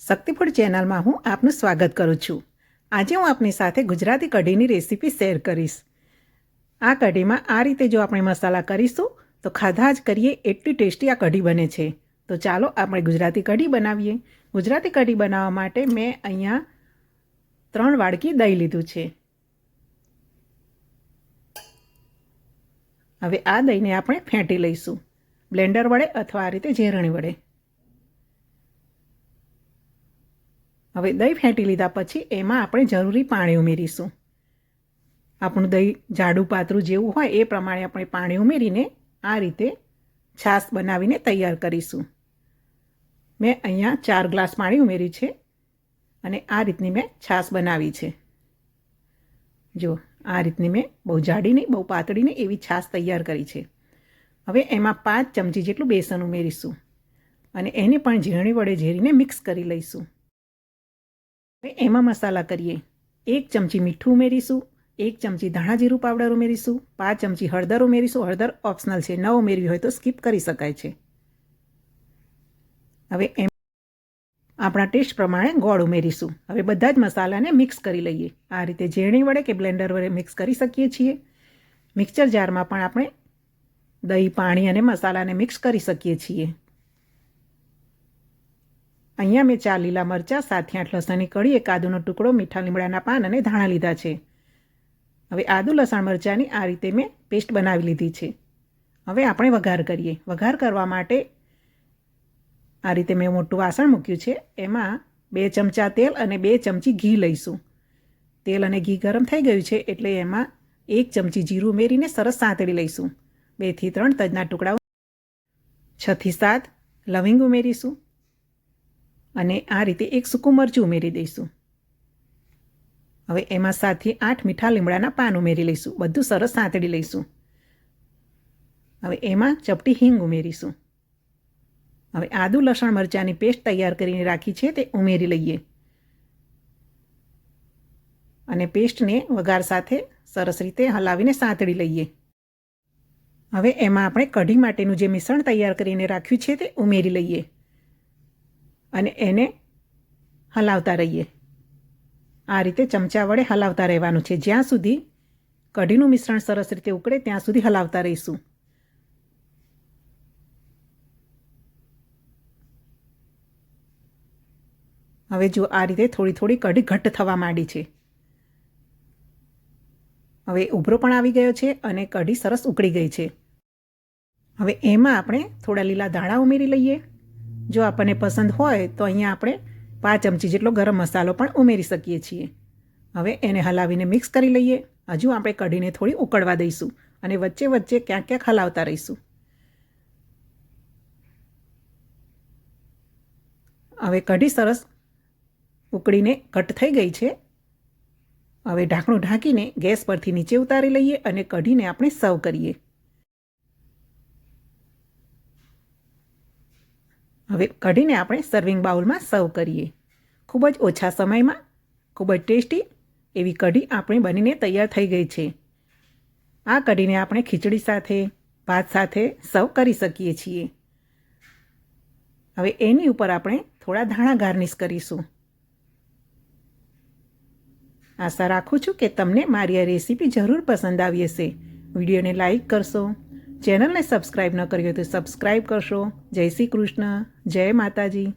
શક્તિફૂડ ચેનલમાં હું આપનું સ્વાગત કરું છું. આજે હું આપની સાથે ગુજરાતી કઢીની રેસીપી શેર કરીશ. આ કઢીમાં આ રીતે જો આપણે મસાલા કરીશું, તો ખાધા જ કરીએ એટલી ટેસ્ટી આ કઢી બને છે. તો ચાલો આપણે ગુજરાતી કઢી બનાવીએ. ગુજરાતી કઢી બનાવવા માટે મેં અહીંયા ત્રણ વાડકી દહીં લીધું છે. હવે આ દહીંને આપણે ફેંટી લઈશું. બ્લેન્ડર વડે અથવા આ રીતે ઝેરણી વડે. હવે દહીં ફેંટી લીધા પછી એમાં આપણે જરૂરી પાણી ઉમેરીશું. આપણું દહીં જાડું પાતળું જેવું હોય એ પ્રમાણે આપણે પાણી ઉમેરીને આ રીતે છાશ બનાવીને તૈયાર કરીશું. મેં અહીંયા ચાર ગ્લાસ પાણી ઉમેર્યું છે અને આ રીતની મેં છાશ બનાવી છે. જો, આ રીતની મેં બહુ જાડી બહુ પાતળી નહીં એવી છાશ તૈયાર કરી છે. હવે એમાં પાંચ ચમચી જેટલું બેસન ઉમેરીશું અને એને પણ ઝીણી વડે ઝેરીને મિક્સ કરી લઈશું. હવે એમાં મસાલા કરીએ. એક ચમચી મીઠું ઉમેરીશું, એક ચમચી ધાણા જીરું પાવડર ઉમેરીશું, પાંચ ચમચી હળદર ઉમેરીશું, હળદર ઓપ્શનલ છે, ન ઉમેરવી હોય તો સ્કીપ કરી શકાય છે. હવે એમ આપણા ટેસ્ટ પ્રમાણે ગોળ ઉમેરીશું. હવે બધા જ મસાલાને મિક્સ કરી લઈએ. આ રીતે ઝેરણી વડે કે બ્લેન્ડર વડે મિક્સ કરી શકીએ છીએ. મિક્સર જારમાં પણ આપણે દહીં, પાણી અને મસાલાને મિક્સ કરી શકીએ છીએ. અહીંયા મેં ચાર લીલા મરચાં, સાતથી આઠ લસણની કળી, એક આદુનો ટુકડો, મીઠા લીમડાના પાન અને ધાણા લીધા છે. હવે આદુ લસણ મરચાંની આ રીતે મેં પેસ્ટ બનાવી લીધી છે. હવે આપણે વઘાર કરીએ. વઘાર કરવા માટે આ રીતે મેં મોટું વાસણ મૂક્યું છે. એમાં બે ચમચા તેલ અને બે ચમચી ઘી લઈશું. તેલ અને ઘી ગરમ થઈ ગયું છે એટલે એમાં એક ચમચી જીરું ઉમેરીને સરસ સાંતળી લઈશું. બેથી ત્રણ તજના ટુકડાઓ. છથી સાત લવિંગ ઉમેરીશું. અને આ રીતે એક સૂકું મરચું ઉમેરી દઈશું. હવે એમાં સાથે આઠ મીઠા લીમડાના પાન ઉમેરી લઈશું. બધું સરસ સાંતળી લઈશું. હવે એમાં ચપટી હિંગ ઉમેરીશું. હવે આદુ લસણ મરચાંની પેસ્ટ તૈયાર કરીને રાખી છે તે ઉમેરી લઈએ. અને પેસ્ટને વઘાર સાથે સરસ રીતે હલાવીને સાંતળી લઈએ. હવે એમાં આપણે કઢી માટેનું જે મિશ્રણ તૈયાર કરીને રાખ્યું છે તે ઉમેરી લઈએ. અને એને હલાવતા રહીએ. આ રીતે ચમચા વડે હલાવતા રહેવાનું છે. જ્યાં સુધી કઢીનું મિશ્રણ સરસ રીતે ઉકળે, ત્યાં સુધી હલાવતા રહીશું. હવે જો આ રીતે થોડી થોડી કઢી ઘટ્ટ થવા માંડી છે. હવે ઉભરો પણ આવી ગયો છે અને કઢી સરસ ઉકળી ગઈ છે. હવે એમાં આપણે થોડા લીલા ધાણા ઉમેરી લઈએ. જો આપણને પસંદ હોય તો અહીંયા આપણે પાંચ ચમચી જેટલો ગરમ મસાલો પણ ઉમેરી શકીએ છીએ. હવે એને હલાવીને મિક્સ કરી લઈએ. હજુ આપણે કઢીને થોડી ઉકળવા દઈશું અને વચ્ચે વચ્ચે ક્યાંક ક્યાંક હલાવતા રહીશું. હવે કઢી સરસ ઉકળીને કટ થઈ ગઈ છે. હવે ઢાંકણું ઢાંકીને ગેસ પરથી નીચે ઉતારી લઈએ અને કઢીને આપણે સર્વ કરીએ. હવે કઢીને આપણે સર્વિંગ બાઉલમાં સર્વ કરીએ. ખૂબ જ ઓછા સમયમાં, ખૂબ જ ટેસ્ટી એવી કઢી આપણી બનીને તૈયાર થઈ ગઈ છે. આ કઢીને આપણે ખીચડી સાથે, ભાત સાથે સર્વ કરી શકીએ છીએ. હવે એની ઉપર આપણે થોડા ધાણા ગાર્નિશ કરીશું. આશા રાખું છું કે તમને મારી આ રેસીપી જરૂર પસંદ આવી હશે. વિડીયોને લાઇક કરશો ચેનલને સબસ્ક્રાઈબ ન કરી હોય તો સબસ્ક્રાઈબ કરશો. જય શ્રી કૃષ્ણ. જય માતાજી.